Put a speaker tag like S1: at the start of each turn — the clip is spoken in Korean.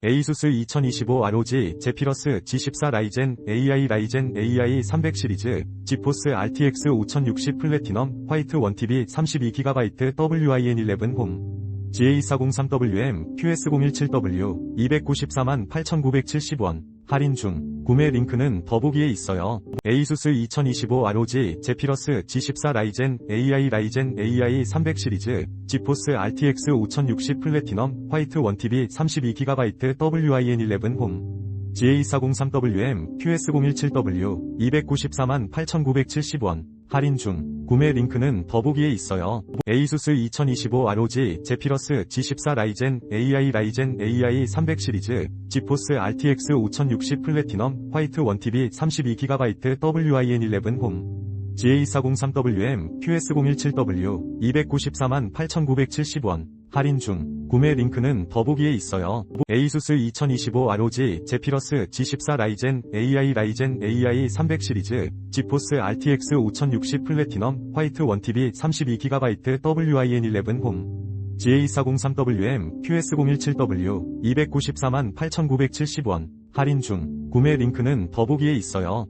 S1: ASUS 2025 ROG 제피러스 G14 라이젠 AI 라이젠 AI 300 시리즈 지포스 RTX 5060 플래티넘 화이트 1TB 32GB WIN11 홈 GA403WM QS017W 294만 8,970원 할인 중 구매 링크는 더보기에 있어요. ASUS 2025 ROG 제피러스 G14 라이젠 AI 라이젠 AI 300 시리즈 지포스 RTX 5060 플래티넘 화이트 1TB 32GB WIN11 홈 GA403WM QS017W 294만 8,970원 할인 중 구매 링크는 더보기에 있어요. ASUS 2025 ROG 제피러스 G14 라이젠 AI 라이젠 AI 300 시리즈 지포스 RTX 5060 플래티넘 화이트 1TB 32GB WIN11 홈 GA403WM QS017W 294만 8,970원 할인 중 구매 링크는 더보기에 있어요. ASUS 2025 ROG 제피러스 G14 라이젠 AI 라이젠 AI 300 시리즈 지포스 RTX 5060 플래티넘 화이트 1TB 32GB WIN11 홈 GA403WM QS017W 294만 8,970원 할인 중 구매 링크는 더보기에 있어요.